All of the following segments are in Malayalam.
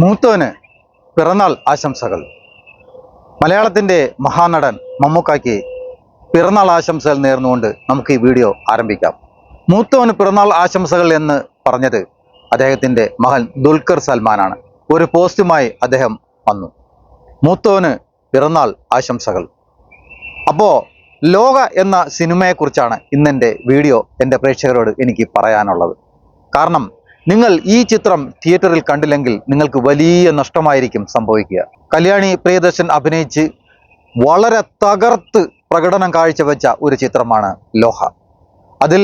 മൂത്തോന് പിറന്നാൾ ആശംസകൾ. മലയാളത്തിന്റെ മഹാനടൻ മമ്മൂക്കായ്ക്ക് പിറന്നാൾ ആശംസകൾ നേർന്നുകൊണ്ട് നമുക്ക് ഈ വീഡിയോ ആരംഭിക്കാം. മൂത്തവന് പിറന്നാൾ ആശംസകൾ എന്ന് പറഞ്ഞത് അദ്ദേഹത്തിന്റെ മകൻ ദുൽഖർ സൽമാനാണ്. ഒരു പോസ്റ്റുമായി അദ്ദേഹം വന്നു. മൂത്തവന് പിറന്നാൾ ആശംസകൾ. അപ്പോൾ ലോക എന്ന സിനിമയെക്കുറിച്ചാണ് ഇന്നെന്റെ വീഡിയോ എന്റെ പ്രേക്ഷകരോട് എനിക്ക് പറയാനുള്ളത്. കാരണം നിങ്ങൾ ഈ ചിത്രം തിയേറ്ററിൽ കണ്ടില്ലെങ്കിൽ നിങ്ങൾക്ക് വലിയ നഷ്ടമായിരിക്കും സംഭവിക്കുക. കല്യാണി പ്രിയദർശൻ അഭിനയിച്ച് വളരെ തകർത്ത് പ്രകടനം കാഴ്ചവെച്ച ഒരു ചിത്രമാണ് ലോഹ. അതിൽ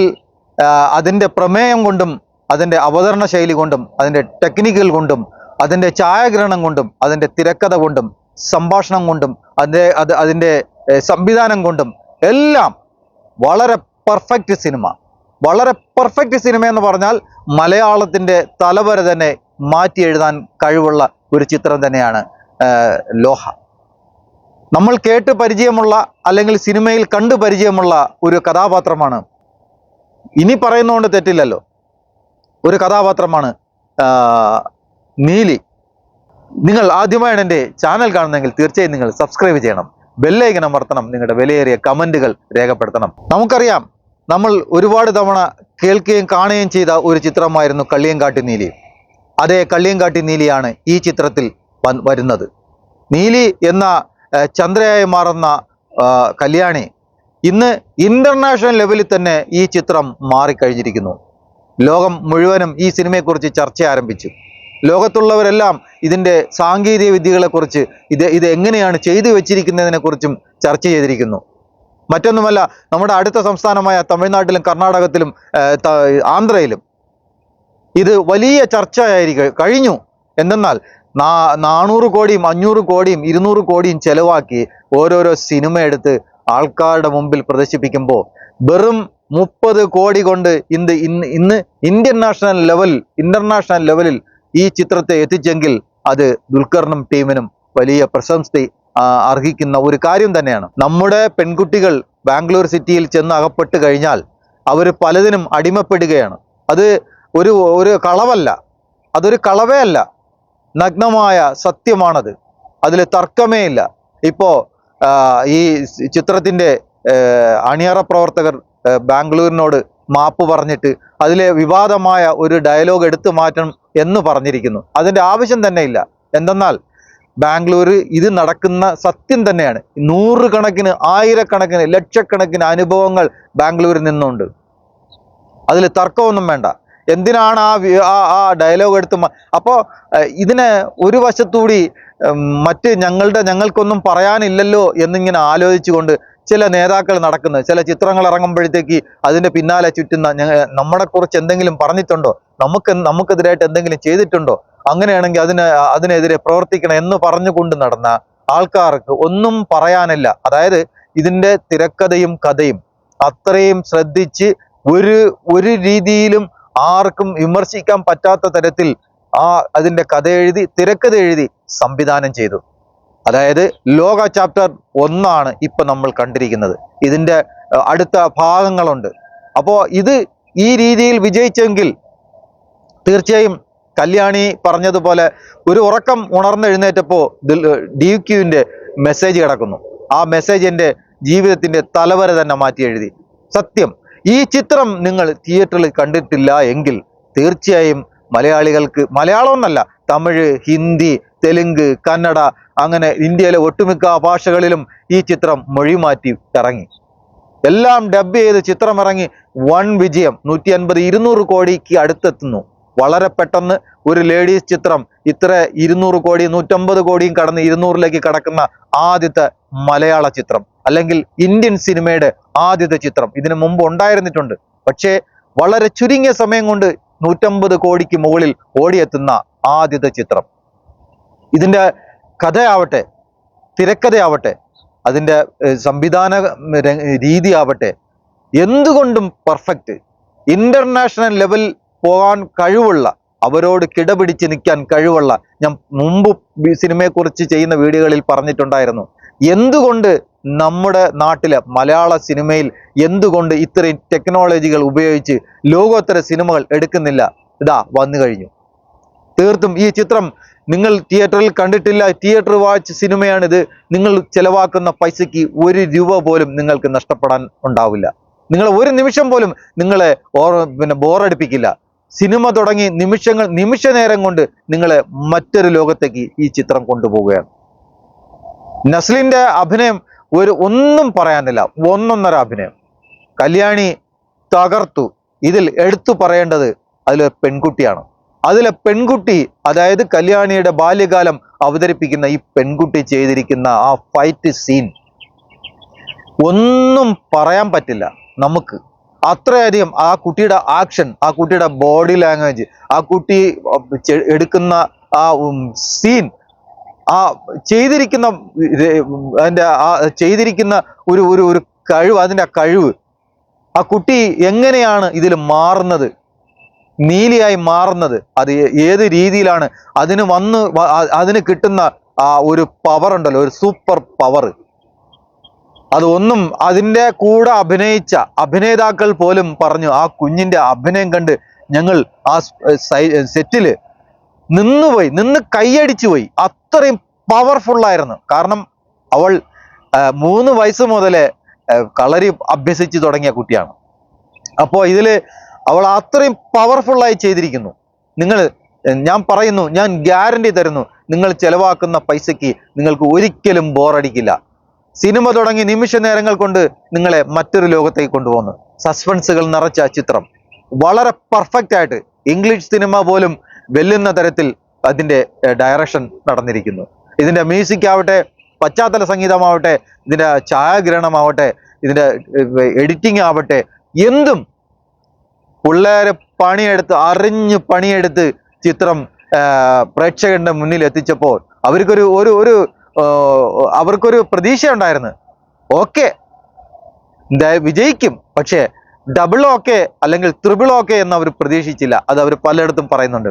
അതിന്റെ പ്രമേയം കൊണ്ടും അതിന്റെ അവതരണ ശൈലി കൊണ്ടും അതിന്റെ ടെക്നിക്കുകൾ കൊണ്ടും അതിന്റെ ഛായാഗ്രഹണം കൊണ്ടും അതിന്റെ തിരക്കഥ കൊണ്ടും സംഭാഷണം കൊണ്ടും അതിന്റെ അത് അതിന്റെ സംവിധാനം കൊണ്ടും എല്ലാം വളരെ പെർഫെക്റ്റ് സിനിമ. വളരെ പെർഫെക്റ്റ് സിനിമ എന്ന് പറഞ്ഞാൽ മലയാളത്തിന്റെ തലവര തന്നെ മാറ്റി എഴുതാൻ കഴിവുള്ള ഒരു ചിത്രം തന്നെയാണ് ലോഹ. നമ്മൾ കേട്ട് പരിചയമുള്ള അല്ലെങ്കിൽ സിനിമയിൽ കണ്ടു പരിചയമുള്ള ഒരു കഥാപാത്രമാണ്. ഇനി പറയുന്നതുകൊണ്ട് തെറ്റില്ലല്ലോ. ഒരു കഥാപാത്രമാണ് നീലി. നിങ്ങൾ ആദ്യമായാണ് എന്റെ ചാനൽ കാണുന്നതെങ്കിൽ തീർച്ചയായും നിങ്ങൾ സബ്സ്ക്രൈബ് ചെയ്യണം. ബെല്ലൈക്കൻ അമർത്തണം. നിങ്ങളുടെ വിലയേറിയ കമന്റുകൾ രേഖപ്പെടുത്തണം. നമുക്കറിയാം നമ്മൾ ഒരുപാട് തവണ കേൾക്കുകയും കാണുകയും ചെയ്ത ഒരു ചിത്രമായിരുന്നു കള്ളിയങ്കാട്ടി നീലി. അതേ കള്ളിയങ്കാട്ടി നീലിയാണ് ഈ ചിത്രത്തിൽ വരുന്നത്. നീലി എന്ന ചന്ദ്രയായി മാറുന്ന കല്യാണി ഇന്ന് ഇന്റർനാഷണൽ ലെവലിൽ തന്നെ ഈ ചിത്രം മാറിക്കഴിഞ്ഞിരിക്കുന്നു. ലോകം മുഴുവനും ഈ സിനിമയെക്കുറിച്ച് ചർച്ച ആരംഭിച്ചു. ലോകത്തുള്ളവരെല്ലാം ഇതിന്റെ സാങ്കേതിക വിദ്യകളെക്കുറിച്ച് ഇത് ഇത് എങ്ങനെയാണ് ചെയ്തു വെച്ചിരിക്കുന്നതിനെക്കുറിച്ചും ചർച്ച ചെയ്തിരിക്കുന്നു. മറ്റൊന്നുമല്ല നമ്മുടെ അടുത്ത സംസ്ഥാനമായ തമിഴ്നാട്ടിലും കർണാടകത്തിലും ആന്ധ്രയിലും. ഇത് വലിയ ചർച്ചയായിരിക്കും കഴിഞ്ഞു. എന്തെന്നാൽ നാ നാനൂറ് കോടിയും അഞ്ഞൂറ് കോടിയും ഇരുന്നൂറ് കോടിയും ചെലവാക്കി ഓരോരോ സിനിമ എടുത്ത് ആൾക്കാരുടെ മുമ്പിൽ പ്രദർശിപ്പിക്കുമ്പോൾ വെറും മുപ്പത് കോടി കൊണ്ട് ഇന്ത് ഇന്ന് ഇന്ന് ഇന്ത്യൻ നാഷണൽ ലെവൽ ഇന്റർനാഷണൽ ലെവലിൽ ഈ ചിത്രത്തെ എത്തിച്ചെങ്കിൽ അത് ദുൽഖറിനും ടീമിനും വലിയ പ്രശംസ അർഹിക്കുന്ന ഒരു കാര്യം തന്നെയാണ്. നമ്മുടെ പെൺകുട്ടികൾ ബാംഗ്ലൂർ സിറ്റിയിൽ ചെന്ന് അകപ്പെട്ട് കഴിഞ്ഞാൽ അവർ പലതിനും അടിമപ്പെടുകയാണ്. അത് ഒരു ഒരു കളവല്ല. അതൊരു കളവേ അല്ല. നഗ്നമായ സത്യമാണത്. അതിൽ തർക്കമേ ഇല്ല. ഇപ്പോൾ ഈ ചിത്രത്തിന്റെ അണിയറ പ്രവർത്തകർ ബാംഗ്ലൂരിനോട് മാപ്പ് പറഞ്ഞിട്ട് അതിലെ വിവാദമായ ഒരു ഡയലോഗ് എടുത്തു മാറ്റണം എന്ന് പറഞ്ഞിരിക്കുന്നു. അതിന്റെ ആവശ്യം തന്നെ ഇല്ല. എന്തെന്നാൽ ബാംഗ്ലൂർ ഇത് നടക്കുന്ന സത്യം തന്നെയാണ്. നൂറുകണക്കിന് ആയിരക്കണക്കിന് ലക്ഷക്കണക്കിന് അനുഭവങ്ങൾ ബാംഗ്ലൂരിൽ നിന്നുണ്ട്. അതിൽ തർക്കമൊന്നും വേണ്ട. എന്തിനാണ് ആ ആ ഡയലോഗ് എടുത്ത് അപ്പോൾ ഇതിനെ ഒരു വശത്തുകൂടി മറ്റ് ഞങ്ങളുടെ ഞങ്ങൾക്കൊന്നും പറയാനില്ലല്ലോ എന്നിങ്ങനെ ആലോചിച്ചുകൊണ്ട് ചില നേതാക്കൾ നടക്കുന്നത് ചില ചിത്രങ്ങൾ ഇറങ്ങുമ്പോഴത്തേക്ക് അതിന്റെ പിന്നാലെ ചുറ്റുന്ന നമ്മളെക്കുറിച്ച് നമ്മളെ എന്തെങ്കിലും പറഞ്ഞിട്ടുണ്ടോ? നമുക്ക് നമുക്കെതിരായിട്ട് എന്തെങ്കിലും ചെയ്തിട്ടുണ്ടോ? അങ്ങനെയാണെങ്കിൽ അതിന് അതിനെതിരെ പ്രവർത്തിക്കണം എന്ന് പറഞ്ഞുകൊണ്ട് നടന്ന ആൾക്കാർക്ക് ഒന്നും പറയാനില്ല. അതായത് ഇതിന്റെ തിരക്കഥയും കഥയും അത്രയും ശ്രദ്ധിച്ച് ഒരു ഒരു രീതിയിലും ആർക്കും വിമർശിക്കാൻ പറ്റാത്ത തരത്തിൽ ആ അതിന്റെ കഥ എഴുതി തിരക്കഥ എഴുതി സംവിധാനം ചെയ്തു. അതായത് ലോക ചാപ്റ്റർ ഒന്നാണ് ഇപ്പൊ നമ്മൾ കണ്ടിരിക്കുന്നത്. ഇതിന്റെ അടുത്ത ഭാഗങ്ങളുണ്ട്. അപ്പോൾ ഇത് ഈ രീതിയിൽ വിജയിച്ചെങ്കിൽ തീർച്ചയായും കല്യാണി പറഞ്ഞതുപോലെ ഒരു ഉറക്കം ഉണർന്നെഴുന്നേറ്റപ്പോൾ ഡി ക്യുവിന്റെ മെസ്സേജ് കിടക്കുന്നു. ആ മെസ്സേജ് എന്റെ ജീവിതത്തിന്റെ തലവര തന്നെ മാറ്റി എഴുതി. സത്യം ഈ ചിത്രം നിങ്ങൾ തിയേറ്ററിൽ കണ്ടിട്ടില്ല എങ്കിൽ തീർച്ചയായും മലയാളികൾക്ക് മലയാളം എന്നല്ല തമിഴ് ഹിന്ദി തെലുങ്ക് കന്നഡ അങ്ങനെ ഇന്ത്യയിലെ ഒട്ടുമിക്ക ഭാഷകളിലും ഈ ചിത്രം മൊഴിമാറ്റി ഇറങ്ങി. എല്ലാം ഡബ് ചെയ്ത് ചിത്രമിറങ്ങി വൺ വിജയം നൂറ്റി അൻപത് ഇരുന്നൂറ് കോടിക്ക് അടുത്തെത്തുന്നു. വളരെ പെട്ടെന്ന് ഒരു ലേഡീസ് ചിത്രം ഇത്ര ഇരുന്നൂറ് കോടി നൂറ്റമ്പത് കോടിയും കടന്ന് ഇരുന്നൂറിലേക്ക് കടക്കുന്ന ആദ്യത്തെ മലയാള ചിത്രം അല്ലെങ്കിൽ ഇന്ത്യൻ സിനിമയുടെ ആദ്യത്തെ ചിത്രം. ഇതിനു മുമ്പ് ഉണ്ടായിരുന്നിട്ടുണ്ട്. പക്ഷേ വളരെ ചുരുങ്ങിയ സമയം കൊണ്ട് നൂറ്റമ്പത് കോടിക്ക് മുകളിൽ ഓടിയെത്തുന്ന ആദ്യത്തെ ചിത്രം. ഇതിന്റെ കഥയാവട്ടെ തിരക്കഥയാവട്ടെ അതിന്റെ സംവിധാന രീതിയാവട്ടെ എന്തുകൊണ്ടും പെർഫെക്റ്റ് ഇന്റർനാഷണൽ ലെവൽ പോകാൻ കഴിവുള്ള അവരോട് കിടപിടിച്ച് നിൽക്കാൻ കഴിവുള്ള ഞാൻ മുമ്പ് സിനിമയെക്കുറിച്ച് ചെയ്യുന്ന വീഡിയോകളിൽ പറഞ്ഞിട്ടുണ്ടായിരുന്നു. എന്തുകൊണ്ട് നമ്മുടെ നാട്ടിലെ മലയാള സിനിമയിൽ എന്തുകൊണ്ട് ഇത്രയും ടെക്നോളജികൾ ഉപയോഗിച്ച് ലോകോത്തര സിനിമകൾ എടുക്കുന്നില്ല? ഇതാ വന്നു കഴിഞ്ഞു. തീർത്തും ഈ ചിത്രം നിങ്ങൾ തിയേറ്ററിൽ കണ്ടിട്ടില്ല തിയേറ്റർ വാച്ച് സിനിമയാണിത്. നിങ്ങൾ ചിലവാക്കുന്ന പൈസയ്ക്ക് ഒരു രൂപ പോലും നിങ്ങൾക്ക് നഷ്ടപ്പെടാൻ ഉണ്ടാവില്ല. നിങ്ങൾ ഒരു നിമിഷം പോലും നിങ്ങളെ ഓർ പിന്നെ ബോറടിപ്പിക്കില്ല സിനിമ തുടങ്ങി നിമിഷങ്ങൾ നിമിഷ നേരം കൊണ്ട് നിങ്ങളെ മറ്റൊരു ലോകത്തേക്ക് ഈ ചിത്രം കൊണ്ടുപോവുകയാണ്. നസ്ലിന്റെ അഭിനയം ഒരു ഒന്നും പറയാനില്ല. ഒന്നൊന്നര അഭിനയം. കല്യാണി തകർത്തു. ഇതിൽ എടുത്തു പറയേണ്ടത് അതിലൊരു പെൺകുട്ടിയാണ്. അതിലെ പെൺകുട്ടി അതായത് കല്യാണിയുടെ ബാല്യകാലം അവതരിപ്പിക്കുന്ന ഈ പെൺകുട്ടി ചെയ്തിരിക്കുന്ന ആ ഫൈറ്റ് സീൻ ഒന്നും പറയാൻ പറ്റില്ല നമുക്ക്. അത്രയധികം ആ കുട്ടിയുടെ ആക്ഷൻ ആ കുട്ടിയുടെ ബോഡി ലാംഗ്വേജ് ആ കുട്ടി എടുക്കുന്ന ആ സീൻ ആ ചെയ്തിരിക്കുന്ന അതിന്റെ ആ ചെയ്തിരിക്കുന്ന ഒരു ഒരു ഒരു കഴിവ് അതിന്റെ ആ കഴിവ് ആ കുട്ടി എങ്ങനെയാണ് ഇതിൽ മാറുന്നത്? നീലിയായി മാറുന്നത്. അത് ഏത് രീതിയിലാണ്? അതിന് വന്ന് അതിന് കിട്ടുന്ന ആ ഒരു പവർ ഉണ്ടല്ലോ ഒരു സൂപ്പർ പവർ അത് ഒന്നും അതിന്റെ കൂടെ അഭിനയിച്ച അഭിനേതാക്കൾ പോലും പറഞ്ഞു ആ കുഞ്ഞിന്റെ അഭിനയം കണ്ട് ഞങ്ങൾ ആ സെറ്റിൽ നിന്നുപോയി നിന്ന് കൈയടിച്ചു പോയി. അത്രയും പവർഫുള്ളായിരുന്നു കാരണം അവൾ മൂന്ന് വയസ്സ് മുതലേ കളരി അഭ്യസിച്ച് തുടങ്ങിയ കുട്ടിയാണ്. അപ്പോൾ ഇതിൽ അവൾ അത്രയും പവർഫുള്ളായി ചെയ്തിരിക്കുന്നു. നിങ്ങൾ ഞാൻ പറയുന്നു ഞാൻ ഗ്യാരണ്ടി തരുന്നു നിങ്ങൾ ചിലവാക്കുന്ന പൈസയ്ക്ക് നിങ്ങൾക്ക് ഒരിക്കലും ബോറടിക്കില്ല സിനിമ തുടങ്ങി നിമിഷ നേരങ്ങൾ കൊണ്ട് നിങ്ങളെ മറ്റൊരു ലോകത്തേക്ക് കൊണ്ടുപോകുന്നു. സസ്പെൻസുകൾ നിറച്ച ചിത്രം വളരെ പെർഫെക്റ്റ് ആയിട്ട് ഇംഗ്ലീഷ് സിനിമ പോലും വെല്ലുന്ന തരത്തിൽ അതിന്റെ ഡയറക്ഷൻ നടന്നിരിക്കുന്നു. ഇതിന്റെ മ്യൂസിക് ആവട്ടെ പശ്ചാത്തല സംഗീതമാവട്ടെ ഇതിന്റെ ഛായാഗ്രഹണമാവട്ടെ ഇതിന്റെ എഡിറ്റിംഗ് ആവട്ടെ എന്തും പിള്ളേരെ പണിയെടുത്ത് അറിഞ്ഞ് പണിയെടുത്ത് ചിത്രം പ്രേക്ഷകരുടെ മുന്നിൽ എത്തിച്ചപ്പോൾ അവർക്കൊരു ഒരു ഒരു അവർക്കൊരു പ്രതീക്ഷ ഉണ്ടായിരുന്നു ഓക്കെ വിജയിക്കും. പക്ഷേ ഡബിൾ ഓക്കെ അല്ലെങ്കിൽ ത്രിബിൾ ഓക്കെ എന്ന് അവർ പ്രതീക്ഷിച്ചില്ല. അത് അവർ പലയിടത്തും പറയുന്നുണ്ട്.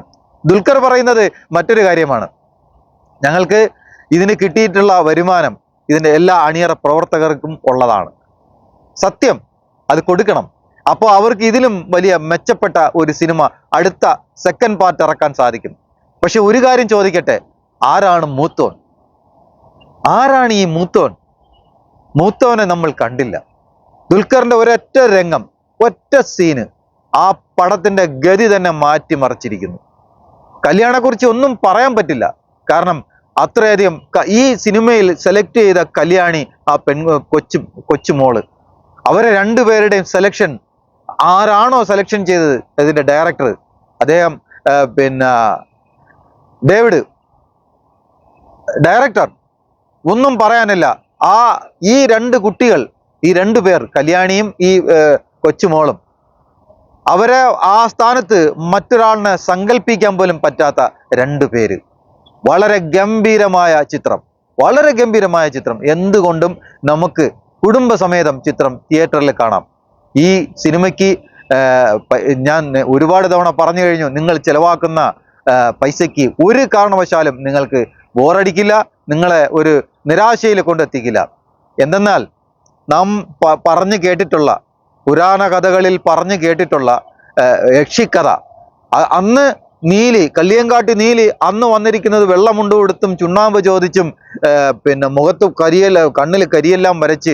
ദുൽഖർ പറയുന്നത് മറ്റൊരു കാര്യമാണ്. ഞങ്ങൾക്ക് ഇതിന് കിട്ടിയിട്ടുള്ള വരുമാനം ഇതിന്റെ എല്ലാ അണിയറ പ്രവർത്തകർക്കും ഉള്ളതാണ്. സത്യം. അത് കൊടുക്കണം. അപ്പോൾ അവർക്ക് ഇതിലും വലിയ മെച്ചപ്പെട്ട ഒരു സിനിമ അടുത്ത സെക്കൻഡ് പാർട്ട് ഇറക്കാൻ സാധിക്കും. പക്ഷെ ഒരു കാര്യം ചോദിക്കട്ടെ. ആരാണ് മൂത്തോൻ? ആരാണ് ഈ മൂത്തോൻ? മൂത്തോനെ നമ്മൾ കണ്ടില്ല. ദുൽഖറിന്റെ ഒരൊറ്റ രംഗം ഒറ്റ സീന് ആ പടത്തിന്റെ ഗതി തന്നെ മാറ്റിമറിച്ചിരിക്കുന്നു കല്യാണെക്കുറിച്ച് ഒന്നും പറയാൻ പറ്റില്ല. കാരണം അത്രയധികം ഈ സിനിമയിൽ സെലക്ട് ചെയ്ത കല്യാണി ആ പെൺ കൊച്ചു കൊച്ചുമോൾ. അവരെ രണ്ടുപേരുടെയും സെലക്ഷൻ ആരാണോ സെലക്ഷൻ ചെയ്തത് അതിന്റെ ഡയറക്ടർ അദ്ദേഹം പിന്നെ ഡേവിഡ് ഡയറക്ടർ ഒന്നും പറയാനില്ല. ആ ഈ രണ്ട് കുട്ടികൾ ഈ രണ്ടു പേർ കല്യാണിയും ഈ കൊച്ചുമോളും അവരെ ആ സ്ഥാനത്ത് മറ്റൊരാളിനെ സങ്കല്പിക്കാൻ പോലും പറ്റാത്ത രണ്ടു പേര്. വളരെ ഗംഭീരമായ ചിത്രം. വളരെ ഗംഭീരമായ ചിത്രം. എന്തുകൊണ്ടും നമുക്ക് കുടുംബസമേതം ചിത്രം തിയേറ്ററിൽ കാണാം. ഈ സിനിമയ്ക്ക് ഞാൻ ഒരുപാട് തവണ പറഞ്ഞു കഴിഞ്ഞു നിങ്ങൾ ചിലവാക്കുന്ന പൈസയ്ക്ക് ഒരു കാരണവശാലും നിങ്ങൾക്ക് ബോറടിക്കില്ല. നിങ്ങളെ ഒരു നിരാശയിൽ കൊണ്ടെത്തിക്കില്ല. എന്തെന്നാൽ നാം പറഞ്ഞു കേട്ടിട്ടുള്ള പുരാണ കഥകളിൽ പറഞ്ഞു കേട്ടിട്ടുള്ള യക്ഷിക്കഥ. അന്ന് നീലി കല്ലിയങ്കാട്ടി നീലി അന്ന് വന്നിരിക്കുന്നത് വെള്ളമുണ്ട് കൊടുത്തും ചുണ്ണാമ്പ് ചോദിച്ചും പിന്നെ മുഖത്ത് കരിയൽ കണ്ണിൽ കരിയെല്ലാം വരച്ച്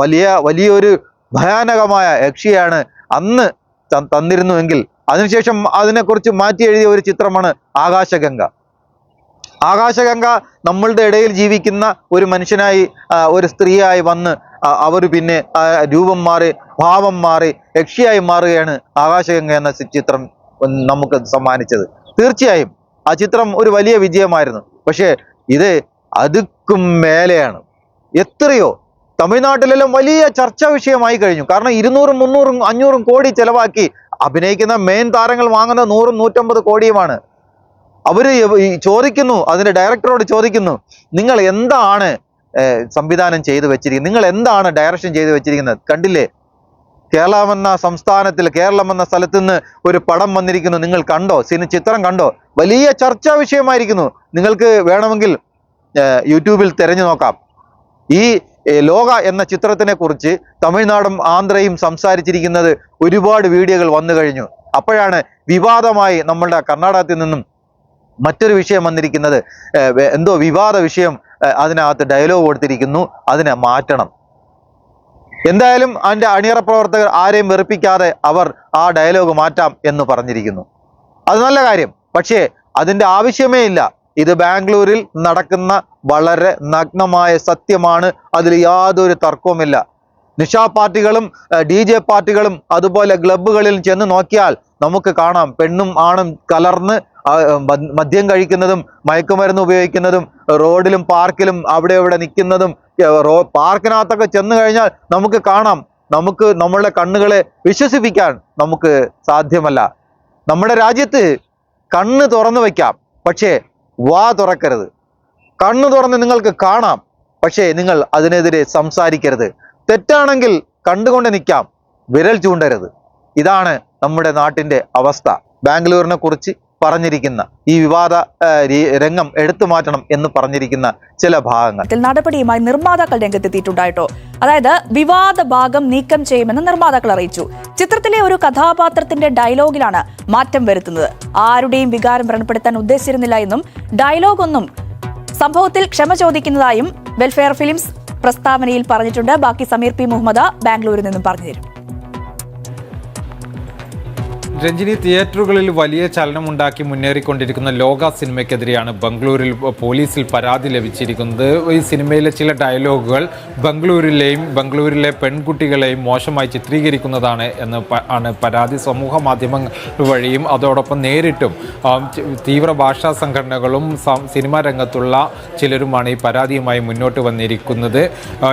വലിയ വലിയൊരു ഭയാനകമായ യക്ഷിയാണ് അന്ന് തന്നിരുന്നുവെങ്കിൽ അതിനുശേഷം അതിനെക്കുറിച്ച് മാറ്റി എഴുതിയ ഒരു ചിത്രമാണ് ആകാശഗംഗ. ആകാശഗംഗ നമ്മളുടെ ഇടയിൽ ജീവിക്കുന്ന ഒരു മനുഷ്യനായി ഒരു സ്ത്രീയായി വന്ന് അവർ പിന്നെ രൂപം മാറി ഭാവം മാറി യക്ഷിയായി മാറുകയാണ് ആകാശഗംഗ എന്ന ചിത്രം നമുക്ക് സമ്മാനിച്ചത്. തീർച്ചയായും ആ ചിത്രം ഒരു വലിയ വിജയമായിരുന്നു. പക്ഷേ ഇത് അതുക്കും മേലെയാണ്. എത്രയോ തമിഴ്നാട്ടിലെല്ലാം വലിയ ചർച്ചാ വിഷയമായി കഴിഞ്ഞു. കാരണം ഇരുന്നൂറും മുന്നൂറും അഞ്ഞൂറും കോടി ചെലവാക്കി അഭിനയിക്കുന്ന മെയിൻ താരങ്ങൾ വാങ്ങുന്ന നൂറും നൂറ്റമ്പത് കോടിയുമാണ്. അവർ ഈ ചോദിക്കുന്നു അതിന്റെ ഡയറക്ടറോട് ചോദിക്കുന്നു നിങ്ങൾ എന്താണ് സംവിധാനം ചെയ്തു വെച്ചിരിക്കുന്നത് നിങ്ങൾ എന്താണ് ഡയറക്ഷൻ ചെയ്തു വെച്ചിരിക്കുന്നത്? കണ്ടില്ലേ? കേരളം എന്ന സംസ്ഥാനത്തിൽ കേരളം എന്ന സ്ഥലത്ത് നിന്ന് ഒരു പടം വന്നിരിക്കുന്നു. നിങ്ങൾ കണ്ടോ? സിനി ചിത്രം കണ്ടോ? വലിയ ചർച്ചാ വിഷയമായിരിക്കുന്നു. നിങ്ങൾക്ക് വേണമെങ്കിൽ യൂട്യൂബിൽ തിരഞ്ഞു നോക്കാം. ഈ ലോക എന്ന ചിത്രത്തിനെ കുറിച്ച് തമിഴ്നാടും ആന്ധ്രയും സംസാരിച്ചിരിക്കുന്നത് ഒരുപാട് വീഡിയോകൾ വന്നു കഴിഞ്ഞു. അപ്പോഴാണ് വിവാദമായി നമ്മളുടെ കർണാടകത്തിൽ നിന്നും മറ്റൊരു വിഷയം വന്നിരിക്കുന്നത് എന്തോ വിവാദ വിഷയം അതിനകത്ത് ഡയലോഗ് കൊടുത്തിരിക്കുന്നു. അതിനെ മാറ്റണം. എന്തായാലും അതിന്റെ അണിയറ പ്രവർത്തകർ ആരെയും വെറുപ്പിക്കാതെ അവർ ആ ഡയലോഗ് മാറ്റാം എന്ന് പറഞ്ഞിരിക്കുന്നു. അത് നല്ല കാര്യം. പക്ഷേ അതിന്റെ ആവശ്യമേ ഇല്ല. ഇത് ബാംഗ്ലൂരിൽ നടക്കുന്ന വളരെ നഗ്നമായ സത്യമാണ്. അതിൽ യാതൊരു തർക്കവുമില്ല. നിഷാ പാർട്ടികളും ഡി ജെ പാർട്ടികളും അതുപോലെ ക്ലബ്ബുകളിൽ ചെന്ന് നോക്കിയാൽ നമുക്ക് കാണാം. പെണ്ണും ആണും കലർന്ന് മദ്യം കഴിക്കുന്നതും മയക്കുമരുന്ന് ഉപയോഗിക്കുന്നതും റോഡിലും പാർക്കിലും അവിടെ ഇവിടെ നിൽക്കുന്നതും റോ പാർക്കിനകത്തൊക്കെ ചെന്ന് കഴിഞ്ഞാൽ നമുക്ക് കാണാം. നമുക്ക് നമ്മളുടെ കണ്ണുകളെ വിശ്വസിപ്പിക്കാൻ നമുക്ക് സാധ്യമല്ല. നമ്മുടെ രാജ്യത്ത് കണ്ണ് തുറന്നു വയ്ക്കാം. പക്ഷേ വാ തുറക്കരുത്. കണ്ണ് തുറന്ന് നിങ്ങൾക്ക് കാണാം. പക്ഷേ നിങ്ങൾ അതിനെതിരെ സംസാരിക്കരുത്. തെറ്റാണെങ്കിൽ കണ്ടുകൊണ്ട് നിൽക്കാം. വിരൽ ചൂണ്ടരുത്. ഇതാണ് നമ്മുടെ നാട്ടിന്റെ അവസ്ഥ ബാംഗ്ലൂരിനെ കുറിച്ച് പറഞ്ഞിരിക്കുന്ന ഈ വിവാദ രംഗം എടുത്തു മാറ്റണം എന്ന് പറഞ്ഞിരിക്കുന്ന ചില ഭാഗങ്ങൾ. നടപടിയുമായി നിർമ്മാതാക്കൾ രംഗത്തെത്തിയിട്ടുണ്ടായിട്ടോ? അതായത് വിവാദ ഭാഗം നീക്കം ചെയ്യുമെന്ന് നിർമ്മാതാക്കൾ അറിയിച്ചു. ചിത്രത്തിലെ ഒരു കഥാപാത്രത്തിന്റെ ഡയലോഗിലാണ് മാറ്റം വരുത്തുന്നത്. ആരുടെയും വികാരം വ്രണപ്പെടുത്താൻ ഉദ്ദേശിച്ചിരുന്നില്ല എന്നും ഡയലോഗ് ഒന്നും സംഭവത്തിൽ ക്ഷമ ചോദിക്കുന്നതായും വെൽഫെയർ ഫിലിംസ് പ്രസ്താവനയിൽ പറഞ്ഞിട്ടുണ്ട്. ബാക്കി സമീർ പി മുഹമ്മദ ബാംഗ്ലൂരിൽ നിന്നും പറഞ്ഞു തരും. രഞ്ജിനി തിയേറ്ററുകളിൽ വലിയ ചലനമുണ്ടാക്കി മുന്നേറിക്കൊണ്ടിരിക്കുന്ന ലോക സിനിമയ്ക്കെതിരെയാണ് ബംഗളൂരിൽ പോലീസിൽ പരാതി ലഭിച്ചിരിക്കുന്നത്. ഈ സിനിമയിലെ ചില ഡയലോഗുകൾ ബംഗളൂരിലെയും ബംഗളൂരിലെ പെൺകുട്ടികളെയും മോശമായി ചിത്രീകരിക്കുന്നതാണ് എന്ന് ആണ് പരാതി. സമൂഹ മാധ്യമങ്ങൾ വഴിയും അതോടൊപ്പം നേരിട്ടും തീവ്ര ഭാഷാ സംഘടനകളും സിനിമാ രംഗത്തുള്ള ചിലരുമാണ് ഈ പരാതിയുമായി മുന്നോട്ട് വന്നിരിക്കുന്നത്.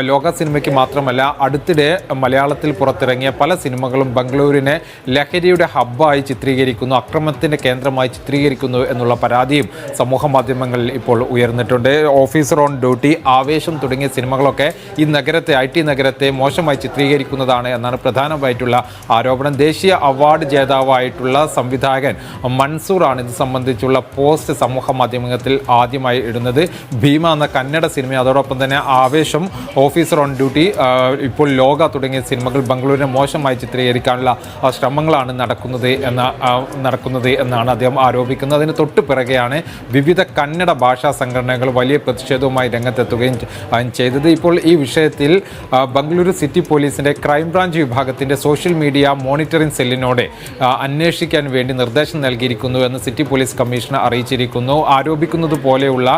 ലോക സിനിമയ്ക്ക് മാത്രമല്ല അടുത്തിടെ മലയാളത്തിൽ പുറത്തിറങ്ങിയ പല സിനിമകളും ബംഗളൂരിനെ ലഹരിയുടെ ഹബ്ബായി ചിത്രീകരിക്കുന്നു അക്രമത്തിന്റെ കേന്ദ്രമായി ചിത്രീകരിക്കുന്നു എന്നുള്ള പരാതിയും സമൂഹ മാധ്യമങ്ങളിൽ ഇപ്പോൾ ഉയർന്നിട്ടുണ്ട്. ഓഫീസർ ഓൺ ഡ്യൂട്ടി ആവേശം തുടങ്ങിയ സിനിമകളൊക്കെ ഈ നഗരത്തെ ഐ ടി നഗരത്തെ മോശമായി ചിത്രീകരിക്കുന്നതാണ് എന്നാണ് പ്രധാനമായിട്ടുള്ള ആരോപണം. ദേശീയ അവാർഡ് ജേതാവായിട്ടുള്ള സംവിധായകൻ മൻസൂർ ആണ് ഇത് സംബന്ധിച്ചുള്ള പോസ്റ്റ് സമൂഹ മാധ്യമത്തിൽ ആദ്യമായി ഇടുന്നത്. ഭീമ എന്ന കന്നഡ സിനിമ അതോടൊപ്പം തന്നെ ആവേശം ഓഫീസർ ഓൺ ഡ്യൂട്ടി ഇപ്പോൾ ലോക തുടങ്ങിയ സിനിമകൾ ബംഗളൂരിനെ മോശമായി ചിത്രീകരിക്കാനുള്ള ശ്രമങ്ങളാണ് നടക്കുന്നത്. എന്ന നടക്കുന്നത് എന്നാണ് അദ്ദേഹം ആരോപിക്കുന്നത്. അതിന് തൊട്ട് പിറകെയാണ് വിവിധ കന്നഡ ഭാഷാ സംഘടനകൾ വലിയ പ്രതിഷേധവുമായി രംഗത്തെത്തുകയും ചെയ്തത്. ഇപ്പോൾ ഈ വിഷയത്തിൽ ബംഗളൂരു സിറ്റി പോലീസിന്റെ ക്രൈംബ്രാഞ്ച് വിഭാഗത്തിന്റെ സോഷ്യൽ മീഡിയ മോണിറ്ററിംഗ് സെല്ലിനോട് അന്വേഷിക്കാൻ വേണ്ടി നിർദ്ദേശം നൽകിയിരിക്കുന്നു എന്ന് സിറ്റി പോലീസ് കമ്മീഷണർ അറിയിച്ചിരിക്കുന്നു. ആരോപിക്കുന്നത് പോലെയുള്ള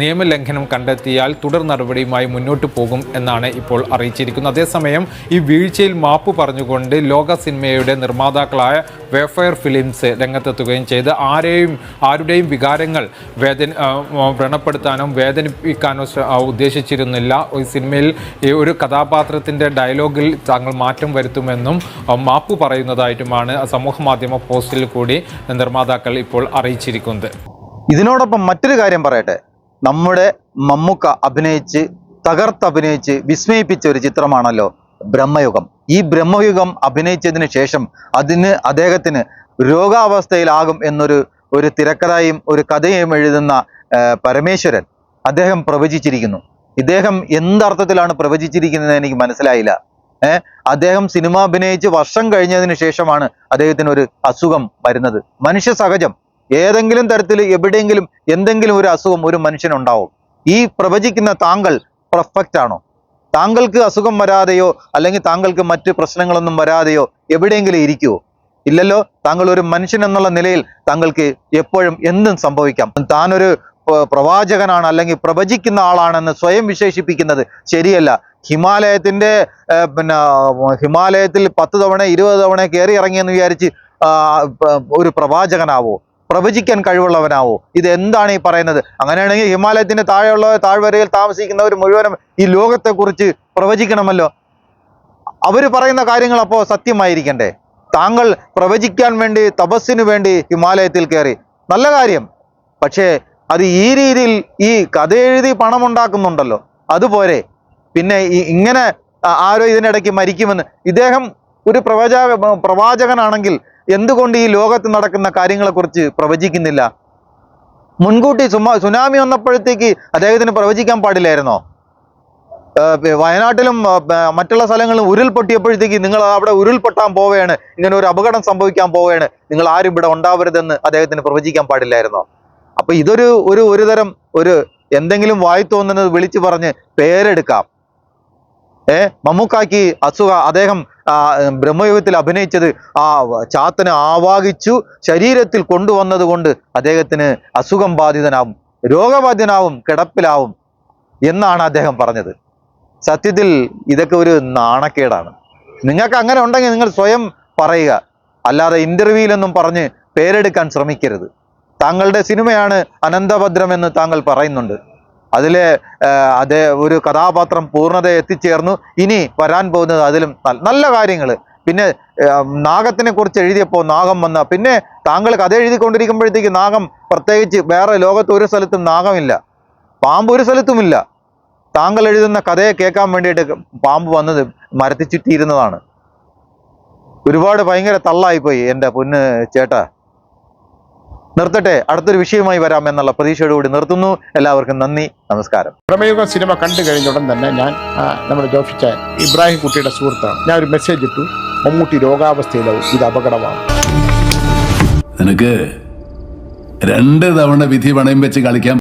നിയമലംഘനം കണ്ടെത്തിയാൽ തുടർ നടപടിയുമായി മുന്നോട്ട് പോകും എന്നാണ് ഇപ്പോൾ അറിയിച്ചിരിക്കുന്നത്. അതേസമയം ഈ വീഴ്ചയിൽ മാപ്പ് പറഞ്ഞുകൊണ്ട് ലോക സിനിമയുടെ നിർമ്മാതാക്കളായ വേഫയർ ഫിലിംസ് രംഗത്തെത്തുകയും ചെയ്ത് ആരെയും ആരുടെയും വികാരങ്ങൾ വേദന വ്രണപ്പെടുത്താനോ വേദനിപ്പിക്കാനോ ഉദ്ദേശിച്ചിരുന്നില്ല. ഈ സിനിമയിൽ ഈ ഒരു കഥാപാത്രത്തിന്റെ ഡയലോഗിൽ താങ്കൾ മാറ്റം വരുത്തുമെന്നും മാപ്പ് പറയുന്നതായിട്ടുമാണ് സമൂഹ മാധ്യമ പോസ്റ്റിൽ കൂടി നിർമ്മാതാക്കൾ ഇപ്പോൾ അറിയിച്ചിരിക്കുന്നത്. ഇതിനോടൊപ്പം മറ്റൊരു കാര്യം പറയട്ടെ. നമ്മുടെ മമ്മുക്ക അഭിനയിച്ച് തകർത്തഭിനയിച്ച് വിസ്മയിപ്പിച്ച ഒരു ചിത്രമാണല്ലോ ബ്രഹ്മയുഗം. ഈ ബ്രഹ്മയുഗം അഭിനയിച്ചതിന് ശേഷം അതിന് അദ്ദേഹത്തിന് രോഗാവസ്ഥയിലാകും എന്നൊരു ഒരു തിരക്കഥയും ഒരു കഥയും എഴുതുന്ന പരമേശ്വരൻ അദ്ദേഹം പ്രവചിച്ചിരിക്കുന്നു. ഇദ്ദേഹം എന്തർത്ഥത്തിലാണ് പ്രവചിച്ചിരിക്കുന്നത് എനിക്ക് മനസ്സിലായില്ല. ഏഹ് അദ്ദേഹം സിനിമ അഭിനയിച്ച് വർഷം കഴിഞ്ഞതിന് ശേഷമാണ് അദ്ദേഹത്തിന് ഒരു അസുഖം വരുന്നത്. മനുഷ്യ സഹജം. ഏതെങ്കിലും തരത്തിൽ എവിടെയെങ്കിലും എന്തെങ്കിലും ഒരു അസുഖം ഒരു മനുഷ്യനുണ്ടാവും. ഈ പ്രവചിക്കുന്ന താങ്കൾ പെർഫെക്റ്റ് ആണോ? താങ്കൾക്ക് അസുഖം വരാതെയോ അല്ലെങ്കിൽ താങ്കൾക്ക് മറ്റ് പ്രശ്നങ്ങളൊന്നും വരാതെയോ എവിടെയെങ്കിലും ഇരിക്കുവോ? ഇല്ലല്ലോ താങ്കൾ ഒരു മനുഷ്യൻ എന്നുള്ള നിലയിൽ താങ്കൾക്ക് എപ്പോഴും എന്തും സംഭവിക്കാം. താനൊരു പ്ര- പ്രവാചകനാണ് അല്ലെങ്കിൽ പ്രവചിക്കുന്ന ആളാണെന്ന് സ്വയം വിശേഷിപ്പിക്കുന്നത് ശരിയല്ല. ഹിമാലയത്തിന്റെ പിന്നെ ഹിമാലയത്തിൽ പത്ത് തവണ ഇരുപത് തവണ കയറി ഇറങ്ങിയെന്ന് വിചാരിച്ച് ഒരു പ്രവാചകനാവോ? പ്രവചിക്കാൻ കഴിവുള്ളവനാവോ. ഇത് എന്താണ് ഈ പറയുന്നത്? അങ്ങനെയാണെങ്കിൽ ഹിമാലയത്തിന്റെ താഴെയുള്ള താഴ്വരയിൽ താമസിക്കുന്നവർ മുഴുവനും ഈ ലോകത്തെക്കുറിച്ച് പ്രവചിക്കണമല്ലോ. അവർ പറയുന്ന കാര്യങ്ങൾ അപ്പോൾ സത്യമായിരിക്കണ്ടേ? താങ്കൾ പ്രവചിക്കാൻ വേണ്ടി തപസ്സിനു വേണ്ടി ഹിമാലയത്തിൽ കയറി. നല്ല കാര്യം. പക്ഷേ അത് ഈ രീതിയിൽ ഈ കഥ എഴുതി പണം ഉണ്ടാക്കുന്നുണ്ടല്ലോ അതുപോലെ. പിന്നെ ഇങ്ങനെ ആരോ ഇതിനിടയ്ക്ക് മരിക്കുമെന്ന്. ഇദ്ദേഹം ഒരു പ്രവചക പ്രവാചകനാണെങ്കിൽ എന്തുകൊണ്ട് ഈ ലോകത്ത് നടക്കുന്ന കാര്യങ്ങളെക്കുറിച്ച് പ്രവചിക്കുന്നില്ല? മുൻകൂട്ടി സുമ സുനാമി വന്നപ്പോഴത്തേക്ക് അദ്ദേഹത്തിന് പ്രവചിക്കാൻ പാടില്ലായിരുന്നോ? വയനാട്ടിലും മറ്റുള്ള സ്ഥലങ്ങളിലും ഉരുൾപൊട്ടിയപ്പോഴത്തേക്ക് നിങ്ങൾ അവിടെ ഉരുൾപൊട്ടാൻ പോവുകയാണ്. ഇങ്ങനെ ഒരു അപകടം സംഭവിക്കാൻ പോവുകയാണ്. നിങ്ങൾ ആരും ഇവിടെ ഉണ്ടാവരുതെന്ന് അദ്ദേഹത്തിന് പ്രവചിക്കാൻ പാടില്ലായിരുന്നോ? അപ്പൊ ഇതൊരു ഒരു ഒരു തരം ഒരു എന്തെങ്കിലും വായി തോന്നുന്നത് വിളിച്ചു പറഞ്ഞ് പേരെടുക്കാം. ഏ മമ്മൂക്കാക്കി അസുഖ അദ്ദേഹം ബ്രഹ്മയുഗത്തിൽ അഭിനയിച്ചത് ആ ചാത്തനെ ആവാഹിച്ചു ശരീരത്തിൽ കൊണ്ടുവന്നത് കൊണ്ട് അദ്ദേഹത്തിന് അസുഖം ബാധിതനാവും രോഗബാധിതനാവും കിടപ്പിലാവും എന്നാണ് അദ്ദേഹം പറഞ്ഞത്. സത്യത്തിൽ ഇതൊക്കെ ഒരു നാണക്കേടാണ്. നിങ്ങൾക്ക് അങ്ങനെ ഉണ്ടെങ്കിൽ നിങ്ങൾ സ്വയം പറയുക. അല്ലാതെ ഇന്റർവ്യൂയിലൊന്നും പറഞ്ഞ് പേരെടുക്കാൻ ശ്രമിക്കരുത്. താങ്കളുടെ സിനിമയാണ് അനന്തഭദ്രം എന്ന് താങ്കൾ പറയുന്നുണ്ട്. അതിലെ അതേ ഒരു കഥാപാത്രം പൂർണത എത്തിച്ചേർന്നു. ഇനി വരാൻ പോകുന്നത് അതിലും നല്ല- കാര്യങ്ങൾ പിന്നെ നാഗത്തിനെ കുറിച്ച് എഴുതിയപ്പോൾ നാഗം വന്ന പിന്നെ താങ്കൾ കഥ എഴുതിക്കൊണ്ടിരിക്കുമ്പോഴത്തേക്ക് നാഗം പ്രത്യേകിച്ച് വേറെ ലോകത്ത് ഒരു സ്ഥലത്തും നാഗമില്ല. പാമ്പ് ഒരു സ്ഥലത്തുമില്ല. താങ്കൾ എഴുതുന്ന കഥയെ കേൾക്കാൻ വേണ്ടിയിട്ട് പാമ്പ് വന്നത് മരത്തിൽ ചുറ്റിയിരുന്നതാണ് ഒരുപാട് ഭയങ്കര തള്ളായിപ്പോയി എന്റെ പൊന്ന് ചേട്ടാ. നിർത്തട്ടെ. അടുത്തൊരു വിഷയമായി വരാം എന്നുള്ള പ്രതീക്ഷയോടുകൂടി നിർത്തുന്നു. എല്ലാവർക്കും നന്ദി. നമസ്കാരം. പ്രമേയുഗ സിനിമ കണ്ടു കഴിഞ്ഞ ഉടൻ തന്നെ ഞാൻ നമ്മുടെ ജോഫിച്ച ഇബ്രാഹിം കുട്ടിയുടെ സുഹൃത്താണ്. ഞാൻ ഒരു മെസ്സേജ് ഇട്ടു. മമ്മൂട്ടി രോഗാവസ്ഥയിലാവും ഇത് അപകടമാണ്. നിനക്ക് രണ്ട് തവണ വിധി പണയം വെച്ച് കളിക്കാൻ